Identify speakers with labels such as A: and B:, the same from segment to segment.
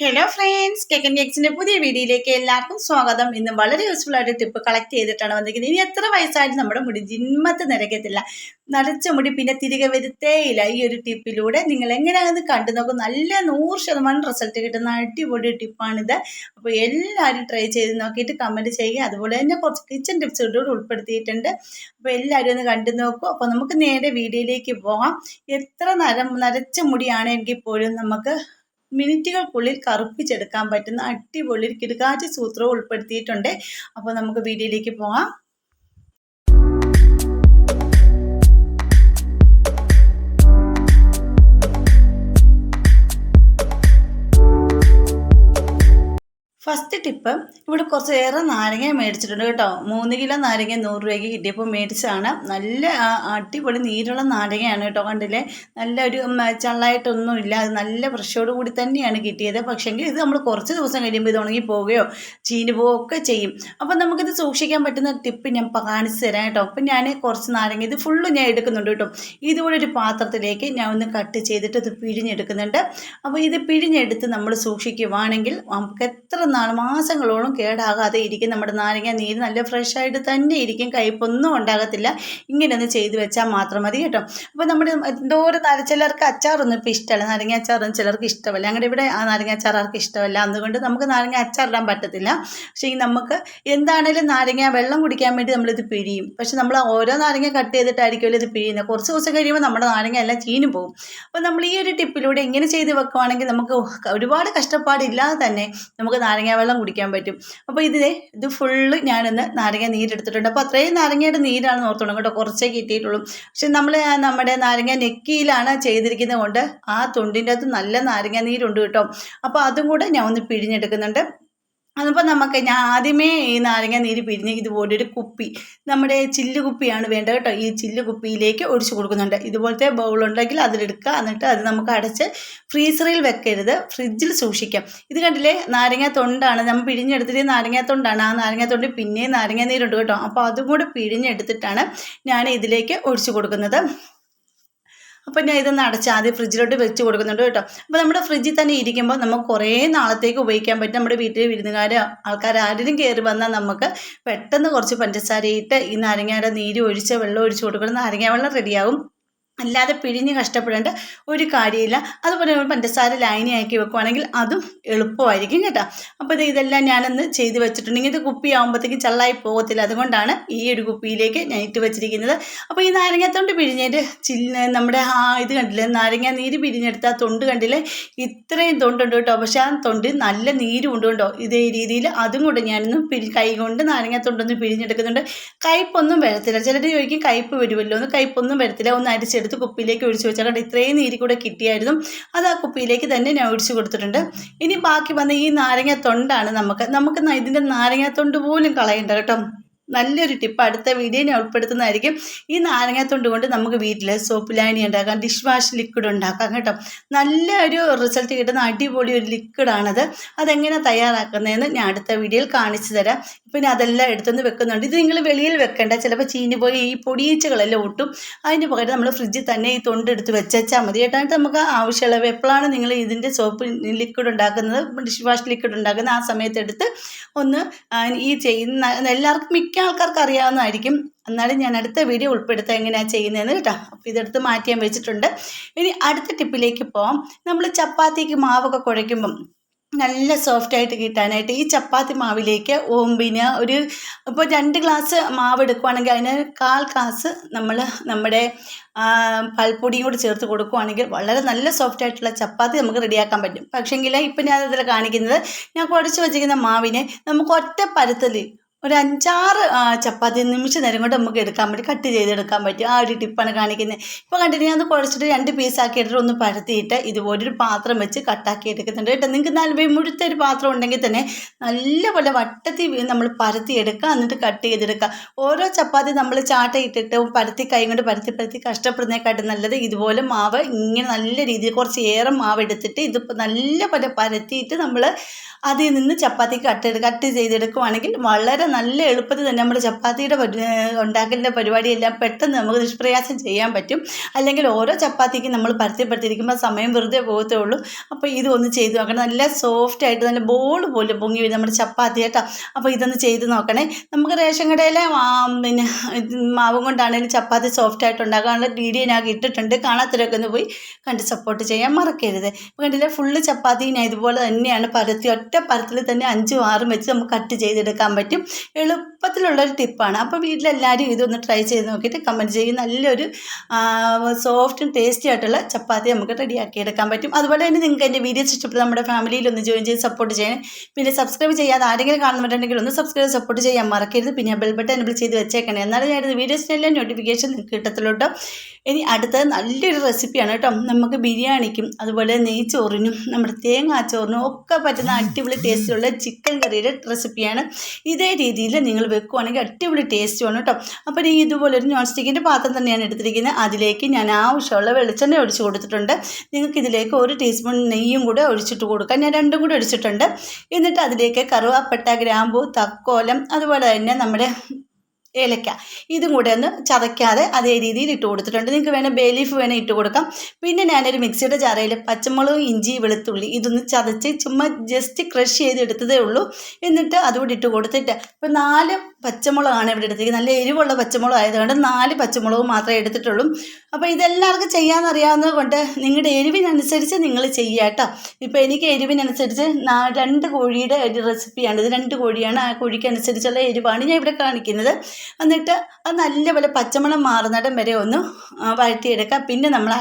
A: Hello friends കെക്കൻ എക്സിന്റെ പുതിയ വീഡിയോയിലേക്ക് എല്ലാവർക്കും സ്വാഗതം. ഇന്ന് വളരെ യൂസ്ഫുൾ ആയിട്ട് ടിപ്പ് കളക്ട് ചെയ്തിട്ടാണ് വന്നിരിക്കുന്നത്. ഇനി എത്ര വയസ്സായിട്ട് നമ്മുടെ മുടി ജിന്മത്ത് നിരക്കത്തില്ല നരച്ച മുടി പിന്നെ തിരികെ വരുത്തേയില്ല. ഈ ഒരു ടിപ്പിലൂടെ നിങ്ങൾ എങ്ങനെയാണെന്ന് കണ്ടു നോക്കും. നല്ല നൂറ് ശതമാനം റിസൾട്ട് കിട്ടുന്ന അടിപൊളി ടിപ്പാണിത് അപ്പോൾ എല്ലാവരും ട്രൈ ചെയ്ത് നോക്കിയിട്ട് കമന്റ് ചെയ്യുക. അതുപോലെ തന്നെ കുറച്ച് കിച്ചൺ ടിപ്സ് കൂടി ഉൾപ്പെടുത്തിയിട്ടുണ്ട്. അപ്പോൾ എല്ലാവരും ഒന്ന് കണ്ടു നോക്കും. അപ്പോൾ നമുക്ക് നേരെ വീഡിയോയിലേക്ക് പോകാം. എത്ര നരം നരച്ച മുടിയാണെങ്കിൽ പോലും നമുക്ക് മിനിറ്റുകൾക്കുള്ളിൽ കറുപ്പിച്ചെടുക്കാൻ പറ്റുന്ന അടിപൊളി കിടുകാറ്റ് സൂത്രവും ഉൾപ്പെടുത്തിയിട്ടുണ്ട്. അപ്പോൾ നമുക്ക് വീഡിയോയിലേക്ക് പോകാം ഫസ്റ്റ് ടിപ്പ് ഇവിടെ കുറച്ചേറെ നാരങ്ങ മേടിച്ചിട്ടുണ്ട് കേട്ടോ. മൂന്ന് കിലോ നാരങ്ങ നൂറ് രൂപയ്ക്ക് കിട്ടിയപ്പോൾ മേടിച്ചാണ് നല്ല അടിപൊളി നീരുള്ള നാരങ്ങയാണ് കേട്ടോ കണ്ടില്ലേ? നല്ല ഒരു ചള്ളായിട്ടൊന്നുമില്ല. അത് നല്ല ഫ്രഷോട് കൂടി തന്നെയാണ് കിട്ടിയത്. പക്ഷേങ്കിൽ ഇത് നമ്മൾ കുറച്ച് ദിവസം കഴിയുമ്പോൾ ഇത് ഉണങ്ങി പോവുകയോ ചീഞ്ഞു പോവുകയൊക്കെ ചെയ്യും. അപ്പം നമുക്കിത് സൂക്ഷിക്കാൻ പറ്റുന്ന ടിപ്പ് ഞാൻ കാണിച്ചു തരാം കേട്ടോ. അപ്പം ഞാൻ കുറച്ച് നാരങ്ങ ഇത് ഫുള്ള് ഞാൻ എടുക്കുന്നുണ്ട് കേട്ടോ. ഇതുപോലെ ഒരു പാത്രത്തിലേക്ക് ഞാൻ ഒന്ന് കട്ട് ചെയ്തിട്ട് ഇത് പിഴിഞ്ഞെടുക്കുന്നുണ്ട്. അപ്പോൾ ഇത് പിഴിഞ്ഞെടുത്ത് നമ്മൾ സൂക്ഷിക്കുവാണെങ്കിൽ നമുക്ക് എത്ര നാൾ മാസങ്ങളോളം കേടാകാതെ ഇരിക്കും. നമ്മുടെ നാരങ്ങ നീര് നല്ല ഫ്രഷ് ആയിട്ട് തന്നെ ഇരിക്കും. കയ്പൊന്നും ഉണ്ടാകത്തില്ല. ഇങ്ങനെ ഒന്ന് ചെയ്ത് വെച്ചാൽ മാത്രം മതി കേട്ടോ. അപ്പോൾ നമ്മുടെ എന്തോ എന്തോരം ചിലർക്ക് അച്ചാറൊന്നും ഇപ്പോൾ ഇഷ്ടമല്ല. നാരങ്ങ അച്ചാറൊന്നും ചിലർക്ക് ഇഷ്ടമല്ല. ഞങ്ങളുടെ ഇവിടെ ആ നാരങ്ങ അച്ചാർ ആർക്ക് ഇഷ്ടമല്ല. അതുകൊണ്ട് നമുക്ക് നാരങ്ങ അച്ചാറിടാൻ പറ്റത്തില്ല. പക്ഷേ നമുക്ക് എന്താണേലും നാരങ്ങ വെള്ളം കുടിക്കാൻ വേണ്ടി നമ്മളിത് പിഴിയും. പക്ഷെ നമ്മൾ ഓരോ നാരങ്ങ കട്ട് ചെയ്തിട്ടായിരിക്കുമല്ലോ ഇത് പിഴിയുന്നത്. കുറച്ച് ദിവസം കഴിയുമ്പോൾ നമ്മുടെ നാരങ്ങ എല്ലാം ചീഞ്ഞു പോകും. അപ്പോൾ നമ്മൾ ഈ ഒരു ടിപ്പിലൂടെ ഇങ്ങനെ ചെയ്ത് വെക്കുവാണെങ്കിൽ നമുക്ക് ഒരുപാട് കഷ്ടപ്പാടില്ലാതെ തന്നെ നമുക്ക് നാരങ്ങ നാരങ്ങ വെള്ളം കുടിക്കാൻ പറ്റും. അപ്പോൾ ഇത് ഇത് ഫുള്ള് ഞാനൊന്ന് നാരങ്ങ നീരെടുത്തിട്ടുണ്ട് അപ്പോൾ അത്രയും നാരങ്ങയുടെ നീരാണ് ഓർത്തോണം കേട്ടോ കുറച്ചേ കിട്ടിയിട്ടുള്ളൂ. പക്ഷെ നമ്മൾ നമ്മുടെ നാരങ്ങ നെക്കിയിലാണ് ചെയ്തിരിക്കുന്നത് കൊണ്ട് ആ തൊണ്ടിന്റെ അകത്ത് നല്ല നാരങ്ങ നീരുണ്ട് കേട്ടോ. അപ്പോൾ അതും കൂടെ ഞാൻ ഒന്ന് പിഴിഞ്ഞെടുക്കുന്നുണ്ട്. അതിപ്പോൾ നമുക്ക് ഞാൻ ആദ്യമേ ഈ നാരങ്ങ നീര് പിരിഞ്ഞ് ഇതുപോലെ ഒരു കുപ്പി നമ്മുടെ ചില്ല് കുപ്പിയാണ് വേണ്ടത് കേട്ടോ. ഈ ചില്ല് കുപ്പിയിലേക്ക് ഒഴിച്ചു കൊടുക്കുന്നുണ്ട്. ഇതുപോലത്തെ ബൗളുണ്ടെങ്കിൽ അതിലെടുക്കുക. എന്നിട്ട് അത് നമുക്ക് അടച്ച് ഫ്രീസറിൽ വെക്കരുത്. ഫ്രിഡ്ജിൽ സൂക്ഷിക്കാം. ഇത് കണ്ടില്ലേ? നാരങ്ങ തൊണ്ടാണ് നമ്മൾ പിഴിഞ്ഞെടുത്തിട്ട് നാരങ്ങ തൊണ്ടാണ് ആ നാരങ്ങ തൊണ്ട് പിന്നെയും നാരങ്ങ നീരുണ്ട് കേട്ടോ. അപ്പോൾ അതും കൂടെ പിഴിഞ്ഞെടുത്തിട്ടാണ് ഞാൻ ഇതിലേക്ക് ഒഴിച്ചു കൊടുക്കുന്നത്. അപ്പോൾ ഞാൻ ഇതൊന്ന് അടച്ച് ആദ്യം ഫ്രിഡ്ജിലോട്ട് വെച്ച് കൊടുക്കുന്നുണ്ട് കേട്ടോ. അപ്പോൾ നമ്മുടെ ഫ്രിഡ്ജിൽ തന്നെ ഇരിക്കുമ്പോൾ നമുക്ക് കുറേ നാളത്തേക്ക് ഉപയോഗിക്കാൻ പറ്റും. നമ്മുടെ വീട്ടിൽ വിരുന്നുകാർ ആൾക്കാർ കയറി വന്നാൽ നമുക്ക് പെട്ടെന്ന് കുറച്ച് പഞ്ചസാരയിട്ട് ഈ നാരങ്ങയുടെ നീര് ഒഴിച്ച് വെള്ളം ഒഴിച്ച് കൊടുക്കണം. നാരങ്ങ വെള്ളം റെഡിയാവും അല്ലാതെ പിഴിഞ്ഞ് കഷ്ടപ്പെടേണ്ട ഒരു കാര്യമില്ല. അതുപോലെ നമ്മൾ പഞ്ചസാര ആക്കി വെക്കുവാണെങ്കിൽ അതും എളുപ്പമായിരിക്കും കേട്ടോ. അപ്പോൾ ഇത് ഇതെല്ലാം ഞാനൊന്ന് ചെയ്ത് വെച്ചിട്ടുണ്ടെങ്കിൽ ഇത് കുപ്പി ആകുമ്പോഴത്തേക്കും ചള്ളായി പോകത്തില്ല. അതുകൊണ്ടാണ് ഈ ഒരു കുപ്പിയിലേക്ക് ഞാൻ ഇട്ട് വെച്ചിരിക്കുന്നത്. അപ്പോൾ ഈ നാരങ്ങാത്തൊണ്ട് പിഴിഞ്ഞിട്ട് ചില്ല നമ്മുടെ ആ ഇത് കണ്ടില്ലേ? നാരങ്ങ നീര് പിഴിഞ്ഞെടുത്ത തൊണ്ട് കണ്ടില്ലേ? ഇത്രയും തൊണ്ടുണ്ട് കേട്ടോ. പക്ഷേ ആ തൊണ്ട് നല്ല നീരും ഉണ്ട് കേട്ടോ ഇതേ രീതിയിൽ അതും കൂടെ ഞാനൊന്ന് പിഴി കൈ കൊണ്ട് നാരങ്ങാത്തൊണ്ടൊന്ന് പിഴിഞ്ഞെടുക്കുന്നുണ്ട്. കയ്പൊന്നും വരത്തില്ല. ചിലർ ചോദിക്കും കയ്പ് വരുമല്ലോ ഒന്ന് കയ്പൊന്നും വരത്തില്ല. ഒന്ന് അരിച്ചെടുത്ത് എടുത്ത് കുപ്പിയിലേക്ക് ഒഴിച്ചു വെച്ചാൽ കണ്ട് ഇത്രയും നീരി കൂടെ കിട്ടിയായിരുന്നു. അത് ആ കുപ്പിയിലേക്ക് തന്നെ ഞാൻ ഒഴിച്ചു കൊടുത്തിട്ടുണ്ട്. ഇനി ബാക്കി വന്ന ഈ നാരങ്ങ തൊണ്ടാണ് നമുക്ക് നമുക്ക് ഇതിന്റെ നാരങ്ങ തൊണ്ട് പോലും കളയണ്ട കേട്ടോ. നല്ലൊരു ടിപ്പ് അടുത്ത വീഡിയോ ഞാൻ ഉൾപ്പെടുത്തുന്നതായിരിക്കും. ഈ നാരങ്ങാത്തൊണ്ട് കൊണ്ട് നമുക്ക് വീട്ടിൽ സോപ്പ് ലായനി ഉണ്ടാക്കാം ഡിഷ് വാഷ് ലിക്വിഡ് ഉണ്ടാക്കാം കേട്ടോ. നല്ല ഒരു റിസൾട്ട് കിട്ടുന്ന അടിപൊളി ഒരു ലിക്വിഡാണത് അതെങ്ങനെ തയ്യാറാക്കുന്നതെന്ന് ഞാൻ അടുത്ത വീഡിയോയിൽ കാണിച്ചു തരാം. ഇപ്പം ഞാൻ അതെല്ലാം എടുത്തുനിന്ന് വെക്കുന്നുണ്ട്. ഇത് നിങ്ങൾ വെളിയിൽ വെക്കേണ്ട. ചിലപ്പോൾ ചീഞ്ഞ് പോയി ഈ പൊടിയീച്ചകളെല്ലാം ഒട്ടും. അതിന് പകരം നമ്മൾ ഫ്രിഡ്ജിൽ തന്നെ ഈ തൊണ്ടെടുത്ത് വെച്ചാൽ മതി. കേട്ടായിട്ട് നമുക്ക് ആവശ്യമുള്ള എപ്പോഴാണ് നിങ്ങൾ ഇതിന്റെ സോപ്പ് ലിക്വിഡ് ഉണ്ടാക്കുന്നത്? ഡിഷ് വാഷ് ലിക്വിഡ് ഉണ്ടാക്കുന്നത് ആ സമയത്ത് എടുത്ത് ഒന്ന് ഈ ചെയ്യുന്ന എല്ലാവർക്കും മിക്ക ആൾക്കാർക്ക് അറിയാവുന്നതായിരിക്കും. എന്നാലും ഞാൻ അടുത്ത വീഡിയോ ഉൾപ്പെടുത്താൻ എങ്ങനെയാണ് ചെയ്യുന്നതെന്ന് കേട്ടോ. അപ്പോൾ ഇതെടുത്ത് മാറ്റിയാൻ വെച്ചിട്ടുണ്ട്. ഇനി അടുത്ത ടിപ്പിലേക്ക് പോകാം നമ്മൾ ചപ്പാത്തിക്ക് മാവൊക്കെ കുഴയ്ക്കുമ്പം നല്ല സോഫ്റ്റ് ആയിട്ട് കിട്ടാനായിട്ട് ഈ ചപ്പാത്തി മാവിലേക്ക് ഓമ്പിന് ഒരു ഇപ്പോൾ രണ്ട് ഗ്ലാസ് മാവ് എടുക്കുവാണെങ്കിൽ അതിന് കാൽ ഗ്ലാസ് നമ്മൾ നമ്മുടെ പാൽപ്പൊടിയും കൂടി ചേർത്ത് കൊടുക്കുവാണെങ്കിൽ വളരെ നല്ല സോഫ്റ്റ് ആയിട്ടുള്ള ചപ്പാത്തി നമുക്ക് റെഡിയാക്കാൻ പറ്റും. പക്ഷേങ്കിൽ ഇപ്പം ഞാൻ അതിൽ കാണിക്കുന്നത് ഞാൻ കുഴച്ച് വെച്ചിരിക്കുന്ന മാവിനെ നമുക്ക് ഒറ്റ പരത്തിൽ ഒരു അഞ്ചാറ് ചപ്പാത്തി നിമിഷ നേരം കൊണ്ട് നമുക്ക് എടുക്കാൻ പറ്റും. കട്ട് ചെയ്തെടുക്കാൻ പറ്റും. ആ ഒരു ടിപ്പാണ് കാണിക്കുന്നത്. ഇപ്പോൾ കണ്ടിട്ട് ഞാൻ കുഴച്ചിട്ട് രണ്ട് പീസാക്കി എടുത്തിട്ട് ഒന്ന് പരത്തിയിട്ട് ഇതുപോലൊരു പാത്രം വെച്ച് കട്ടാക്കി എടുക്കുന്നുണ്ട് കേട്ടോ. നിങ്ങൾക്ക് നല്ല മുഴുത്ത ഒരു പാത്രം ഉണ്ടെങ്കിൽ തന്നെ നല്ലപോലെ വട്ടത്തി നമ്മൾ പരത്തി എടുക്കുക എന്നിട്ട് കട്ട് ചെയ്തെടുക്കുക. ഓരോ ചപ്പാത്തി നമ്മൾ ചാട്ട ഇട്ടിട്ട് പരത്തി കൈ കൊണ്ട് പരത്തി പരത്തി കഷ്ടപ്പെടുന്നതിനെക്കാട്ടും നല്ലത് ഇതുപോലെ മാവ് ഇങ്ങനെ നല്ല രീതിയിൽ കുറച്ച് ഏറെ മാവ് എടുത്തിട്ട് ഇതിപ്പോൾ നല്ലപോലെ പരത്തിയിട്ട് നമ്മൾ അതിൽ നിന്ന് ചപ്പാത്തി കട്ട് കട്ട് ചെയ്തെടുക്കുകയാണെങ്കിൽ വളരെ നല്ല എളുപ്പത്തിൽ തന്നെ നമ്മുടെ ചപ്പാത്തിയുടെ ഉണ്ടാക്കലിന്റെ പരിപാടിയെല്ലാം പെട്ടെന്ന് നമുക്ക് നിഷ്പ്രയാസം ചെയ്യാൻ പറ്റും. അല്ലെങ്കിൽ ഓരോ ചപ്പാത്തിക്കും നമ്മൾ പരത്തി സമയം വെറുതെ പോകത്തേ ഉള്ളൂ. അപ്പോൾ ഇത് ഒന്ന് ചെയ്ത് നോക്കണം. നല്ല സോഫ്റ്റ് ആയിട്ട് നല്ല ബോൾ പോലെ പൊങ്ങി വരും നമ്മുടെ ചപ്പാത്തി കേട്ടോ. അപ്പോൾ ഇതൊന്ന് ചെയ്ത് നോക്കണേ. നമുക്ക് റേഷൻ കടയിലെ പിന്നെ മാവും കൊണ്ടാണെങ്കിലും ചപ്പാത്തി സോഫ്റ്റ് ആയിട്ട് ഉണ്ടാക്കാനുള്ള വീഡിയോ ഞാൻ ഇട്ടിട്ടുണ്ട്. കാണാത്തവരൊക്കെ ഒന്ന് പോയി കണ്ട് സപ്പോർട്ട് ചെയ്യാൻ മറക്കരുത്. ഇപ്പോൾ കണ്ടില്ലേ? ഫുള്ള് ചപ്പാത്തി ഞാൻ ഇതുപോലെ തന്നെയാണ് പരത്തി ഒറ്റ പരത്തിൽ തന്നെ അഞ്ചും ആറും വെച്ച് നമുക്ക് കട്ട് ചെയ്തെടുക്കാൻ പറ്റും. എളുപ്പത്തിലുള്ളൊരു ടിപ്പാണ്. അപ്പോൾ വീട്ടിലെല്ലാവരും ഇതൊന്ന് ട്രൈ ചെയ്ത് നോക്കിയിട്ട് കമന്റ് ചെയ്യും. നല്ലൊരു സോഫ്റ്റും ടേസ്റ്റി ആയിട്ടുള്ള ചപ്പാത്തി നമുക്ക് റെഡിയാക്കി എടുക്കാൻ പറ്റും. അതുപോലെ തന്നെ നിങ്ങൾക്ക് എന്റെ വീഡിയോസ് ഇഷ്ടപ്പെട്ട് നമ്മുടെ ഫാമിലിയിൽ ഒന്ന് ജോയിൻ ചെയ്ത് സപ്പോർട്ട് ചെയ്യണം. പിന്നെ സബ്സ്ക്രൈബ് ചെയ്യാതെ ആരെങ്കിലും കാണുന്നുണ്ടെങ്കിൽ ഒന്ന് സബ്സ്ക്രൈബ് സപ്പോർട്ട് ചെയ്യാൻ മറക്കരുത്. പിന്നെ ബെൽ ബട്ടൺ ചെയ്ത് വെച്ചേക്കണേ. എന്നാലും ഞാൻ വീഡിയോസിനെല്ലാം നോട്ടിഫിക്കേഷൻ നിങ്ങൾക്ക് കിട്ടത്തുള്ളൂ കേട്ടോ ഇനി അടുത്ത നല്ലൊരു റെസിപ്പിയാണ് കേട്ടോ. നമുക്ക് ബിരിയാണിക്കും അതുപോലെ നെയ്ച്ചോറിനും നമ്മുടെ തേങ്ങാച്ചോറിനും ഒക്കെ പറ്റുന്ന അടിപൊളി ടേസ്റ്റിലുള്ള ചിക്കൻ കറിയുടെ റെസിപ്പിയാണ് ഇതേ രീതിയിൽ നിങ്ങൾ വെക്കുവാണെങ്കിൽ അടിപൊളി ടേസ്റ്റുമാണ് കേട്ടോ. അപ്പോൾ ഈ ഇതുപോലൊരു നോൺ സ്റ്റിക്കിന്റെ പാത്രം തന്നെയാണ് എടുത്തിരിക്കുന്നത്. അതിലേക്ക് ഞാൻ ആവശ്യമുള്ള വെളിച്ചെണ്ണ ഒഴിച്ച് കൊടുത്തിട്ടുണ്ട്. നിങ്ങൾക്ക് ഇതിലേക്ക് ഒരു ടീസ്പൂൺ നെയ്യും കൂടെ ഒഴിച്ചിട്ട് കൊടുക്കാം. ഞാൻ രണ്ടും കൂടെ ഒഴിച്ചിട്ടുണ്ട്. എന്നിട്ട് അതിലേക്ക് കറുവാപ്പട്ട ഗ്രാമ്പു തക്കോലം അതുപോലെ തന്നെ നമ്മുടെ ഏലക്ക. ഇതും കൂടെ ഒന്ന് ചതയ്ക്കാതെ അതേ രീതിയിൽ ഇട്ട് കൊടുത്തിട്ടുണ്ട്. നിങ്ങൾക്ക് വേണേൽ ബേ ലീഫ് വേണേൽ ഇട്ട് കൊടുക്കാം. പിന്നെ ഞാനൊരു മിക്സിയുടെ ജാറയിൽ പച്ചമുളകും ഇഞ്ചി വെളുത്തുള്ളി ഇതൊന്ന് ചതച്ച് ചുമ്മാ ജസ്റ്റ് ക്രഷ് ചെയ്തെടുത്തതേ ഉള്ളൂ. എന്നിട്ട് അതുകൂടി ഇട്ട് കൊടുത്തിട്ട് ഇപ്പോൾ നാല് പച്ചമുളകാണ് ഇവിടെ എടുത്തിരിക്കുന്നത്. നല്ല എരിവുള്ള പച്ചമുളക് ആയതുകൊണ്ട് നാല് പച്ചമുളക് മാത്രമേ എടുത്തിട്ടുള്ളൂ. അപ്പോൾ ഇതെല്ലാവർക്കും ചെയ്യാമെന്നറിയാവുന്നത് കൊണ്ട് നിങ്ങളുടെ എരിവിനനുസരിച്ച് നിങ്ങൾ ചെയ്യുക കേട്ടോ. ഇപ്പോൾ എനിക്ക് എരിവിനനുസരിച്ച് രണ്ട് കോഴിയുടെ ഒരു റെസിപ്പിയാണ് ഇത് രണ്ട് കോഴിയാണ്. ആ കോഴിക്കനുസരിച്ചുള്ള എരിവാണ് ഞാൻ ഇവിടെ കാണിക്കുന്നത്. എന്നിട്ട് അത് നല്ലപോലെ പച്ചമണം മാറുന്നിടം വരെ ഒന്ന് വഴറ്റിയെടുക്കുക പിന്നെ നമ്മൾ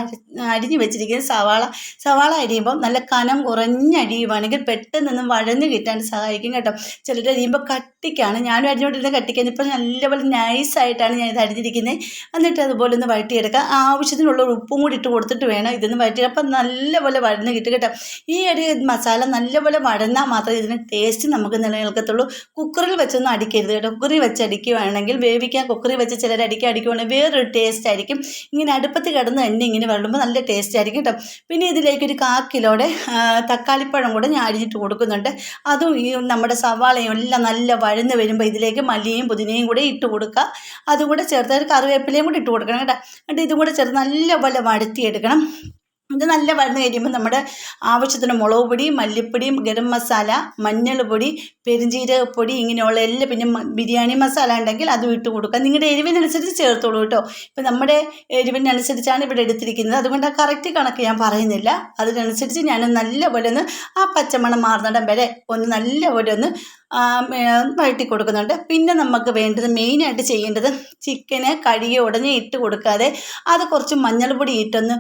A: അരിഞ്ഞു വെച്ചിരിക്കുന്ന സവാള സവാള അരിയുമ്പോൾ നല്ല കനം കുറഞ്ഞ അരിയുവാണെങ്കിൽ പെട്ടെന്നൊന്നും വഴന്ന് കിട്ടാൻ സഹായിക്കും കേട്ടോ. ചിലർ അരിയുമ്പോൾ കട്ടിക്കാണ്. ഞാനും അരിഞ്ഞുകൊണ്ടിരുന്ന കട്ടിക്കാൻ ഇപ്പോൾ നല്ലപോലെ നൈസായിട്ടാണ് ഞാൻ ഇത് അരിഞ്ഞിരിക്കുന്നത് എന്നിട്ട് അതുപോലെ ഒന്ന് വഴറ്റിയെടുക്കുക ആവശ്യത്തിനുള്ള ഉപ്പും കൂടി ഇട്ട് കൊടുത്തിട്ട് വേണം ഇതൊന്ന് വഴറ്റി അപ്പം നല്ലപോലെ വഴന്ന് കിട്ടും കേട്ടോ. ഈ ഒരു മസാല നല്ലപോലെ വഴന്നാൽ മാത്രമേ ഇതിന് ടേസ്റ്റ് നമുക്ക് നിലനിൽക്കത്തുള്ളൂ. കുക്കറിൽ വെച്ചൊന്നും അടിക്കരുത് കേട്ടോ. കുക്കറിൽ വെച്ച് അടിക്കുകയാണെങ്കിൽ വേവിക്കാൻ കുക്കറി വെച്ച് ചിലർ അടിക്കുക അടിക്കുകയാണെങ്കിൽ വേറൊരു ടേസ്റ്റ് ആയിരിക്കും. ഇങ്ങനെ അടുപ്പത്ത് കിടന്ന് തന്നെ ഇങ്ങനെ വെള്ളുമ്പോൾ നല്ല ടേസ്റ്റ് ആയിരിക്കും കേട്ടോ. പിന്നെ ഇതിലേക്ക് ഒരു കാ കിലോയുടെ തക്കാളിപ്പഴം കൂടെ ഞാൻ അരിഞ്ഞിട്ട് കൊടുക്കുന്നുണ്ട്. അതും ഈ നമ്മുടെ സവാളയും എല്ലാം നല്ല വഴുന്ന് വരുമ്പോൾ ഇതിലേക്ക് മല്ലിയും പുതിനയും കൂടെ ഇട്ട് കൊടുക്കുക. അതും കൂടെ ചേർത്ത് കറിവേപ്പിലയും കൂടി ഇട്ട് കൊടുക്കണം കേട്ടോ. എന്നിട്ട് ഇതും കൂടെ ചേർത്ത് നല്ലപോലെ വഴറ്റിയെടുക്കണം. ഇത് നല്ല വഴന്ന് കഴിയുമ്പോൾ നമ്മുടെ ആവശ്യത്തിന് മുളക് പൊടി മല്ലിപ്പൊടി ഗരം മസാല മഞ്ഞൾപ്പൊടി പെരുംജീരകപ്പൊടി ഇങ്ങനെയുള്ള എല്ലാം പിന്നെ ബിരിയാണി മസാല ഉണ്ടെങ്കിൽ അതും ഇട്ട് കൊടുക്കുക. നിങ്ങളുടെ എരിവിനനുസരിച്ച് ചേർത്തോളൂ കേട്ടോ. ഇപ്പം നമ്മുടെ എരിവിനനുസരിച്ചാണ് ഇവിടെ എടുത്തിരിക്കുന്നത്. അതുകൊണ്ട് ആ കറക്റ്റ് കണക്ക് ഞാൻ പറയുന്നില്ല. അതിനനുസരിച്ച് ഞാൻ നല്ലപോലെ ഒന്ന് ആ പച്ചമണം മാറുന്നിടം വരെ ഒന്ന് നല്ലപോലെ ഒന്ന് വഴറ്റി കൊടുക്കുന്നുണ്ട്. പിന്നെ നമുക്ക് വേണ്ടത് മെയിനായിട്ട് ചെയ്യേണ്ടത് ചിക്കന് കഴുകി ഉടനെ ഇട്ട് കൊടുക്കാതെ അത് കുറച്ച് മഞ്ഞൾപ്പൊടി ഇട്ടൊന്ന്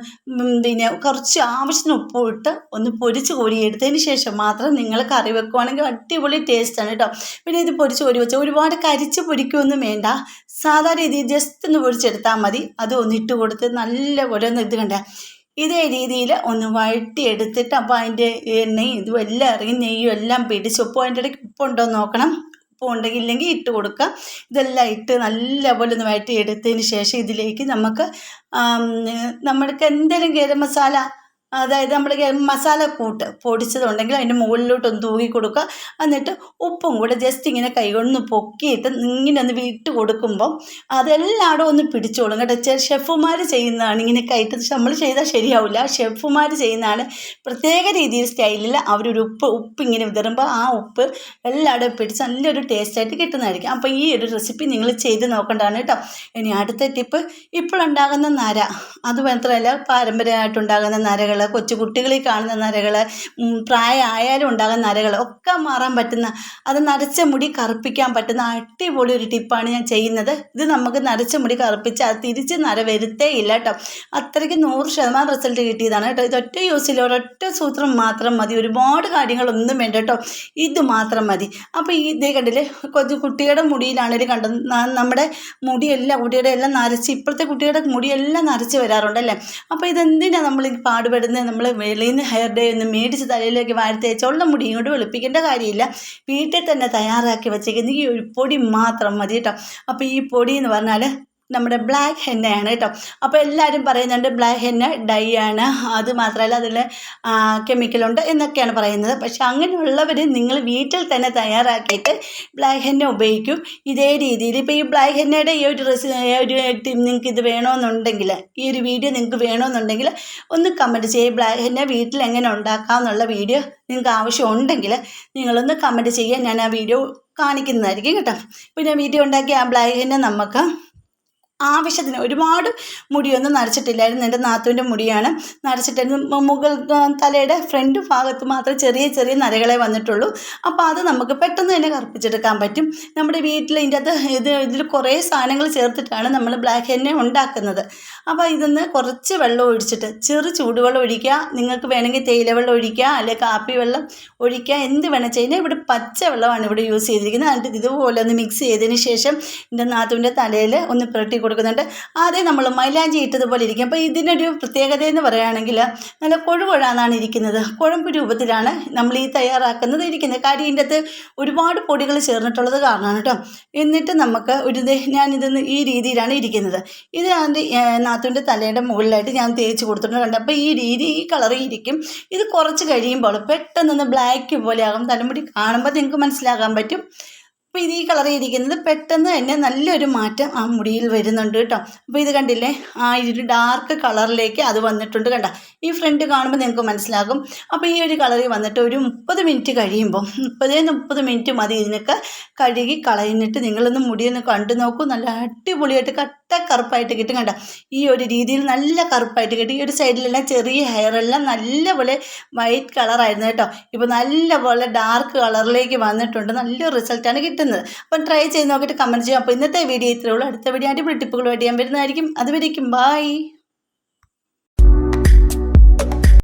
A: പിന്നെ കുറച്ച് ആവശ്യത്തിന് ഉപ്പ് ഇട്ട് ഒന്ന് പൊരിച്ച് കോരി എടുത്തതിന് ശേഷം മാത്രം നിങ്ങൾ കറി വെക്കുവാണെങ്കിൽ അടിപൊളി ടേസ്റ്റാണ് കേട്ടോ പിന്നെ ഇത് പൊരിച്ച് കോരി വെച്ചാൽ ഒരുപാട് കരിച്ച് പൊരിക്കുകയൊന്നും വേണ്ട. സാധാരണ രീതിയിൽ ജസ്റ്റ് ഒന്ന് പൊരിച്ചെടുത്താൽ മതി. അത് ഒന്ന് ഇട്ട് കൊടുത്ത് നല്ലപോലെ ഒന്ന് ഇത് കണ്ട. ഇതേ രീതിയിൽ ഒന്ന് വഴട്ടിയെടുത്തിട്ട് അപ്പോൾ അതിന്റെ എണ്ണയും ഇതും എല്ലാം ഇറങ്ങി നെയ്യും എല്ലാം പിടിച്ച് ഉപ്പ് അതിന്റെ ഇടയ്ക്ക് ഉപ്പുണ്ടോ എന്ന് നോക്കണം. ഉപ്പ് ഉണ്ടെങ്കിൽ ഇല്ലെങ്കിൽ ഇട്ട് കൊടുക്കുക. ഇതെല്ലാം ഇട്ട് നല്ലപോലെ ഒന്ന് വഴറ്റി എടുത്തതിന് ശേഷം ഇതിലേക്ക് നമുക്ക് നമ്മൾക്ക് എന്തെങ്കിലും ഗരം മസാല അതായത് നമ്മൾ മസാല കൂട്ട് പൊടിച്ചതുണ്ടെങ്കിൽ അതിന്റെ മുകളിലോട്ടൊന്ന് തൂകി കൊടുക്കുക. എന്നിട്ട് ഉപ്പും കൂടെ ജസ്റ്റ് ഇങ്ങനെ കൈകൊണ്ടൊന്ന് പൊക്കിയിട്ട് ഇങ്ങനെ ഒന്ന് വിട്ട് കൊടുക്കുമ്പോൾ അതെല്ലാവരും ഒന്ന് പിടിച്ചോളും കേട്ടോ. ചില ഷെഫുമാർ ചെയ്യുന്നതാണ് ഇങ്ങനെ കയറ്റത്ത് നമ്മൾ ചെയ്താൽ ശരിയാവില്ല ഷെഫുമാർ ചെയ്യുന്നതാണ് പ്രത്യേക രീതിയിൽ സ്റ്റൈലിൽ അവരൊരു ഉപ്പ് ഉപ്പ് ഇങ്ങനെ വിതറുമ്പോൾ ആ ഉപ്പ് എല്ലാവരും പിടിച്ച് നല്ലൊരു ടേസ്റ്റായിട്ട് കിട്ടുന്നതായിരിക്കും. അപ്പോൾ ഈ ഒരു റെസിപ്പി നിങ്ങൾ ചെയ്ത് നോക്കേണ്ടതാണ് കേട്ടോ. ഇനി അടുത്ത ടിപ്പ് ഇപ്പോഴുണ്ടാകുന്ന നര. അത് മാത്രമല്ല പാരമ്പര്യമായിട്ടുണ്ടാകുന്ന നരകൾ കൊച്ചു കുട്ടികളിൽ കാണുന്ന നരകൾ പ്രായമായാലും ഉണ്ടാകുന്ന നരകൾ ഒക്കെ മാറാൻ പറ്റുന്ന അത് നരച്ച മുടി കറുപ്പിക്കാൻ പറ്റുന്ന അടിപൊളി ഒരു ടിപ്പാണ് ഞാൻ ചെയ്യുന്നത്. ഇത് നമുക്ക് നരച്ച മുടി കറുപ്പിച്ച് അത് തിരിച്ച് നര വരുത്തേ ഇല്ല കേട്ടോ. അത്രയ്ക്ക് നൂറ് ശതമാനം റിസൾട്ട് കിട്ടിയതാണ് കേട്ടോ. ഇതൊറ്റ യൂസിൽ ഒരൊറ്റ സൂത്രം മാത്രം മതി. ഒരുപാട് കാര്യങ്ങളൊന്നും വേണ്ട കേട്ടോ. ഇത് മാത്രം മതി. അപ്പോൾ ഈ ഇതേ കണ്ടില്ലേ കൊച്ചു കുട്ടിയുടെ മുടിയിലാണെങ്കിലും കണ്ടത് നമ്മുടെ മുടിയെല്ലാം കുട്ടിയുടെ എല്ലാം നരച്ച് ഇപ്പോഴത്തെ കുട്ടിയുടെ മുടിയെല്ലാം നരച്ച് വരാറുണ്ടല്ലേ? അപ്പോൾ ഇതെന്തിനാണ് നമ്മൾ ഈ പാടുപെടുന്നത് നമ്മൾ വെളിയിൽ നിന്ന് ഹെയർ ഡേ ഒന്ന് മേടിച്ച് തലയിലേക്ക് വാരി തേച്ചുള്ള മുടി ഇങ്ങോട്ട് വെളുപ്പിക്കേണ്ട കാര്യമില്ല. വീട്ടിൽ തന്നെ തയ്യാറാക്കി വെച്ചേക്കുന്ന ഈ ഒരു പൊടി മാത്രം മതി കേട്ടോ. അപ്പോൾ ഈ പൊടി എന്ന് പറഞ്ഞാൽ നമ്മുടെ ബ്ലാക്ക് ഹെന്നയാണ് കേട്ടോ അപ്പോൾ എല്ലാവരും പറയുന്നുണ്ട് ബ്ലാക്ക് ഹെന്ന ഡൈ ആണ്. അത് മാത്രമല്ല അതിൽ കെമിക്കലുണ്ട് എന്നൊക്കെയാണ് പറയുന്നത്. പക്ഷെ അങ്ങനെയുള്ളവർ നിങ്ങൾ വീട്ടിൽ തന്നെ തയ്യാറാക്കിയിട്ട് ബ്ലാക്ക് ഹെന്ന ഉപയോഗിക്കും. ഇതേ രീതിയിൽ ഇപ്പോൾ ഈ ബ്ലാക്ക് ഹെന്നയുടെ ഈ ഒരു റെസി ഒരു നിങ്ങൾക്ക് ഇത് വേണമെന്നുണ്ടെങ്കിൽ ഈ ഒരു വീഡിയോ നിങ്ങൾക്ക് വേണമെന്നുണ്ടെങ്കിൽ ഒന്ന് കമന്റ് ചെയ്യുക ബ്ലാക്ക് ഹെന്ന വീട്ടിൽ എങ്ങനെ ഉണ്ടാക്കാം എന്നുള്ള വീഡിയോ നിങ്ങൾക്ക് ആവശ്യമുണ്ടെങ്കിൽ നിങ്ങളൊന്ന് കമന്റ് ചെയ്യുക ഞാൻ ആ വീഡിയോ കാണിക്കുന്നതായിരിക്കും കേട്ടോ. പിന്നെ വീഡിയോ ഉണ്ടാക്കി ആ ബ്ലാക്ക് ഹെന്ന നമുക്ക് ആവശ്യത്തിന് ഒരുപാട് മുടിയൊന്നും നരച്ചിട്ടില്ലായിരുന്നു. എന്റെ നാത്തുവിന്റെ മുടിയാണ് നരച്ചിട്ടായിരുന്നു മുകൾ തലയുടെ ഫ്രണ്ട് ഭാഗത്ത് മാത്രം ചെറിയ ചെറിയ നരകളെ വന്നിട്ടുള്ളൂ. അപ്പോൾ അത് നമുക്ക് പെട്ടെന്ന് തന്നെ കറുപ്പിച്ചെടുക്കാൻ പറ്റും. നമ്മുടെ വീട്ടിൽ ഇതിന്റെ അത് ഇത് ഇതിൽ കുറേ സാധനങ്ങൾ ചേർത്തിട്ടാണ് നമ്മൾ ബ്ലാക്ക് ഹെന്നെ ഉണ്ടാക്കുന്നത്. അപ്പോൾ ഇതിന്ന് കുറച്ച് വെള്ളം ഒഴിച്ചിട്ട് ചെറു ചൂടുവെള്ളം ഒഴിക്കുക. നിങ്ങൾക്ക് വേണമെങ്കിൽ തേയില വെള്ളം ഒഴിക്കുക അല്ലെങ്കിൽ കാപ്പി വെള്ളം ഒഴിക്കുക എന്ത് വേണം ചെയ്യുന്നത് ഇവിടെ പച്ച വെള്ളമാണ് ഇവിടെ യൂസ് ചെയ്തിരിക്കുന്നത്. അതിന്റെ ഇതുപോലെ ഒന്ന് മിക്സ് ചെയ്തതിന് ശേഷം എന്റെ നാത്തുവിന്റെ തലയിൽ ഒന്ന് പുരട്ടി കൊടുക്കുന്നുണ്ട്. ആദ്യം നമ്മൾ മൈലാഞ്ചി ഇട്ടതുപോലെ ഇരിക്കും. അപ്പോൾ ഇതിനൊരു പ്രത്യേകത എന്ന് പറയുകയാണെങ്കിൽ നല്ല കൊഴുകൊഴാന്നാണ് ഇരിക്കുന്നത്. കുഴമ്പ് രൂപത്തിലാണ് നമ്മൾ ഈ തയ്യാറാക്കുന്നത് ഇരിക്കുന്നത്. കാര്യം ഇതിന്റെ അകത്ത് ഒരുപാട് പൊടികൾ ചേർന്നിട്ടുള്ളത് കാരണമാണ് കേട്ടോ. എന്നിട്ട് നമുക്ക് ഒരു ദേ ഞാനിതൊന്ന് ഈ രീതിയിലാണ് ഇരിക്കുന്നത്. ഇത് അതിന്റെ നാത്തുവിന്റെ തലയുടെ മുകളിലായിട്ട് ഞാൻ തേച്ച് കൊടുത്തിട്ടുണ്ട് അപ്പോൾ ഈ രീതി ഈ കളറിൽ ഇരിക്കും. ഇത് കുറച്ച് കഴിയുമ്പോൾ പെട്ടെന്ന് ബ്ലാക്ക് പോലെ ആകും തലമുടി കാണുമ്പോൾ നിങ്ങൾക്ക് മനസ്സിലാക്കാൻ പറ്റും. അപ്പോൾ ഇത് ഈ കളർ ഇരിക്കുന്നത് പെട്ടെന്ന് തന്നെ നല്ലൊരു മാറ്റം ആ മുടിയിൽ വരുന്നുണ്ട് കേട്ടോ. അപ്പോൾ ഇത് കണ്ടില്ലേ? ആ ഒരു ഡാർക്ക് കളറിലേക്ക് അത് വന്നിട്ടുണ്ട് കണ്ട. ഈ ഫ്രണ്ട് കാണുമ്പോൾ നിങ്ങൾക്ക് മനസ്സിലാകും. അപ്പോൾ ഈ ഒരു കളറിൽ വന്നിട്ട് ഒരു മുപ്പത് മിനിറ്റ് കഴിയുമ്പോൾ മുപ്പതേ മുപ്പത് മിനിറ്റ് മതി ഇതിനൊക്കെ കഴുകി കളഞ്ഞിട്ട് നിങ്ങളൊന്ന് മുടിയൊന്ന് കണ്ടു നോക്കൂ. നല്ല അടിപൊളിയായിട്ട് കട്ട കറുപ്പായിട്ട് കിട്ടും കണ്ട. ഈ ഒരു രീതിയിൽ നല്ല കറുപ്പായിട്ട് കിട്ടും. ഈ ഒരു സൈഡിലെല്ലാം ചെറിയ ഹെയറെല്ലാം നല്ലപോലെ വൈറ്റ് കളറായിരുന്നു കേട്ടോ. ഇപ്പോൾ നല്ലപോലെ ഡാർക്ക് കളറിലേക്ക് വന്നിട്ടുണ്ട്. നല്ല റിസൾട്ടാണ് കിട്ടുന്നത്. അപ്പം ട്രൈ ചെയ്ത് നോക്കിയിട്ട് കമന്റ് ചെയ്യാം. അപ്പോൾ ഇന്നത്തെ വീഡിയോ ഇത്രയുള്ളൂ അടുത്ത വീഡിയോ അടിപൊളി ടിപ്പുകളുമായിട്ട് ഞാൻ വരുന്നതായിരിക്കും. അതുവരേക്കും ബായ്